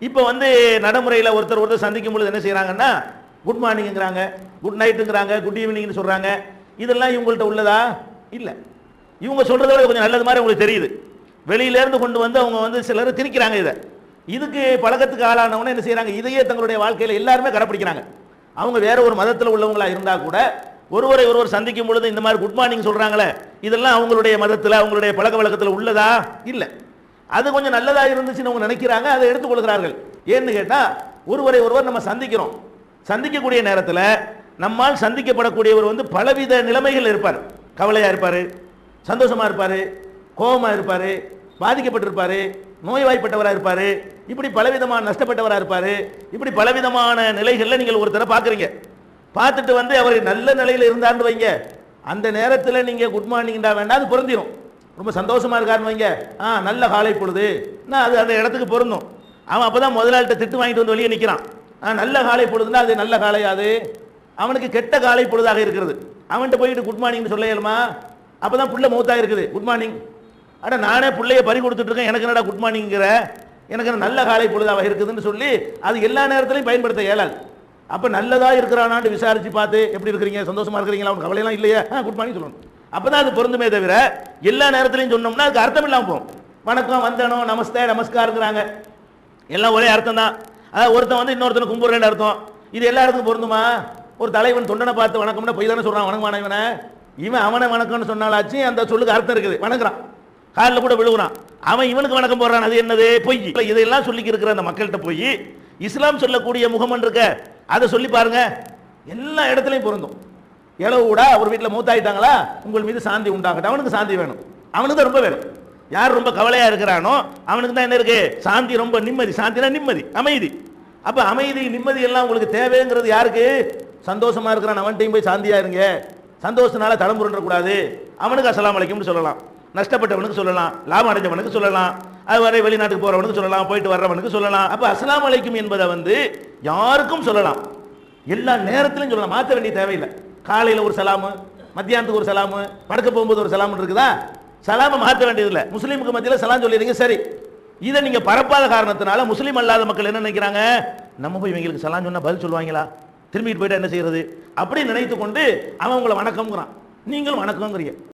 இப்போ வந்து நடைமுறையில் ஒருத்தர் ஒருத்தர் சந்திக்கும் பொழுது என்ன செய்கிறாங்கன்னா குட் மார்னிங்கிறாங்க குட் நைட்டுங்கிறாங்க குட் ஈவினிங்னு சொல்கிறாங்க இதெல்லாம் இவங்கள்ட்ட உள்ளதா? இல்லை. இவங்க சொல்கிறத விட கொஞ்சம் நல்லது மாதிரி உங்களுக்கு தெரியுது. வெளியிலேருந்து கொண்டு வந்து அவங்க வந்து சிலர் திணிக்கிறாங்க இதை. இதுக்கு பழக்கத்துக்கு ஆளானவனே என்ன செய்கிறாங்க இதையே தங்களுடைய வாழ்க்கையில் எல்லாருமே கடைப்பிடிக்கிறாங்க. அவங்க வேற ஒரு மதத்தில் உள்ளவங்களாக இருந்தால் கூட ஒருவரை ஒருவர் சந்திக்கும் பொழுது இந்த மாதிரி குட் மார்னிங் சொல்கிறாங்களே இதெல்லாம் அவங்களுடைய மதத்தில் அவங்களுடைய பழக்க வழக்கத்தில் உள்ளதா? இல்லை. அது கொஞ்சம் நல்லதாக இருந்துச்சுன்னு அவங்க நினைக்கிறாங்க அதை எடுத்துக்கொள்கிறார்கள். ஏன்னு கேட்டால் ஒருவரை ஒருவர் நம்ம சந்திக்கிறோம். சந்திக்கக்கூடிய நேரத்தில் நம்மால் சந்திக்கப்படக்கூடியவர் வந்து பலவித நிலைமைகள் இருப்பார். கவலையாக இருப்பார் சந்தோஷமாக இருப்பார் கோபமாக இருப்பார் பாதிக்கப்பட்டிருப்பார் நோய்வாய்ப்பட்டவராக இருப்பார் இப்படி பலவிதமான நஷ்டப்பட்டவராக இருப்பார் இப்படி பலவிதமான நிலைகளில் நீங்கள் ஒருத்தரை பார்க்குறீங்க. பார்த்துட்டு வந்து அவர் நல்ல நிலையில் இருந்தார்னு வைங்க. அந்த நேரத்தில் நீங்கள் குட் மார்னிங்டா வேண்டாம் அது பொருந்திடும் ரொம்ப சந்தோஷமா இருக்காருன்னு வைங்க. ஆ நல்ல காலை பொழுது. நான் அது அந்த இடத்துக்கு பொருந்தும். அவன் அப்போ தான் முதலாளிட்ட திட்டு வாங்கிட்டு வந்து வெளியே நிற்கிறான் ஆ நல்ல காலை பொழுதுன்னா அது நல்ல காலையாது அவனுக்கு கெட்ட காலை பொழுதாக இருக்கிறது. அவன்கிட்ட போயிட்டு குட் மார்னிங்னு சொல்ல இயலுமா அப்போ தான் பிள்ளை மூத்தாக இருக்குது. குட் மார்னிங் ஆனால் நானே பிள்ளைய பறி கொடுத்துட்ருக்கேன் எனக்கு என்னடா குட் மார்னிங்கிற எனக்கு நல்ல காலை பொழுதாக இருக்குதுன்னு சொல்லி அது எல்லா நேரத்திலையும் பயன்படுத்த இயலாது. அப்போ நல்லதாக இருக்கிறானான்னு விசாரித்து பார்த்து எப்படி இருக்கிறீங்க? சந்தோஷமாக இருக்கிறீங்களா? அவன் கவலையெல்லாம் இல்லையா? குட் மார்னிங் சொல்லணும். அப்பதான் அது பொருந்துமே தவிர எல்லா நேரத்திலையும் சொன்னோம்னா அதுக்கு அர்த்தம் இல்லாமல் போகும். வணக்கம் வந்தனும் நமஸ்தே நமஸ்காருங்கிறாங்க. எல்லாம் ஒரே அர்த்தம் தான் அதாவது ஒருத்தன் வந்து இன்னொருத்தனை கும்பிட்றேன்னு அர்த்தம். இது எல்லா இடத்துக்கும் பொருந்துமா? ஒரு தலைவன் தொண்டனை பார்த்து வணக்கம்னா பொய் தானே சொல்றான். வணக்கம் இவனை? இவன் அவனை வணக்கம்னு சொன்னாலாச்சு அந்த சொல்லுக்கு அர்த்தம் இருக்குது. வணங்குறான். காலில் கூட விழுகுறான். அவன் இவனுக்கு வணக்கம் போடுறான். அது என்னது? பொய். இதெல்லாம் சொல்லி இருக்கிற அந்த மக்கள்கிட்ட போய் இஸ்லாம் சொல்லக்கூடிய முகமன் இருக்க அதை சொல்லி பாருங்க. எல்லா இடத்துலையும் பொருந்தும். இளவு கூட அவர் வீட்டில் மூத்தாயிட்டாங்களா? உங்கள் மீது சாந்தி உண்டாகட்டும். அவனுக்கு சாந்தி வேணும். அவனுக்கு தான் ரொம்ப வேணும். யார் ரொம்ப கவலையாக இருக்கிறானோ அவனுக்கு தான் என்ன இருக்கு? சாந்தி ரொம்ப நிம்மதி. சாந்தினா நிம்மதி அமைதி. அப்போ அமைதி நிம்மதி எல்லாம் உங்களுக்கு தேவைங்கிறது யாருக்கு? சந்தோஷமாக இருக்கிறான். அவன்கிட்டையும் போய் சாந்தியாக இருங்க. சந்தோஷத்தினால தலைமுறை அவனுக்கு அசலாம் அழைக்கும்னு சொல்லலாம். நஷ்டப்பட்டவனுக்கு சொல்லலாம். லாபம் அடைஞ்சவனுக்கு சொல்லலாம். அது வரை வெளிநாட்டுக்கு போகிறவனுக்கு சொல்லலாம். போயிட்டு வர்றவனுக்கு சொல்லலாம். அப்போ அஸ்லாம் அலைக்கும் என்பதை வந்து யாருக்கும் சொல்லலாம். எல்லா நேரத்திலும் சொல்லலாம். மாற்ற வேண்டிய தேவையில்லை. காலையில் ஒரு சலாமு மத்தியானத்துக்கு ஒரு சலாமு படுக்க போகும்போது ஒரு சலாமு இருக்குதா? சலாமை மாற்ற வேண்டியதில்லை. முஸ்லீமுக்கு மத்தியில் சலாம் சொல்லிடுங்க சரி. இதை நீங்கள் பரப்பாத காரணத்தினால முஸ்லீம் அல்லாத மக்கள் என்ன நினைக்கிறாங்க? நம்ம போய் இவங்களுக்கு சலாம் சொன்னால் பதில் சொல்லுவாங்களா? திரும்பிட்டு போயிட்டா என்ன செய்யறது? அப்படி நினைத்து கொண்டு அவன் உங்களை வணக்கம்ங்கிறான். நீங்களும் வணக்கம்ங்கிறீங்க.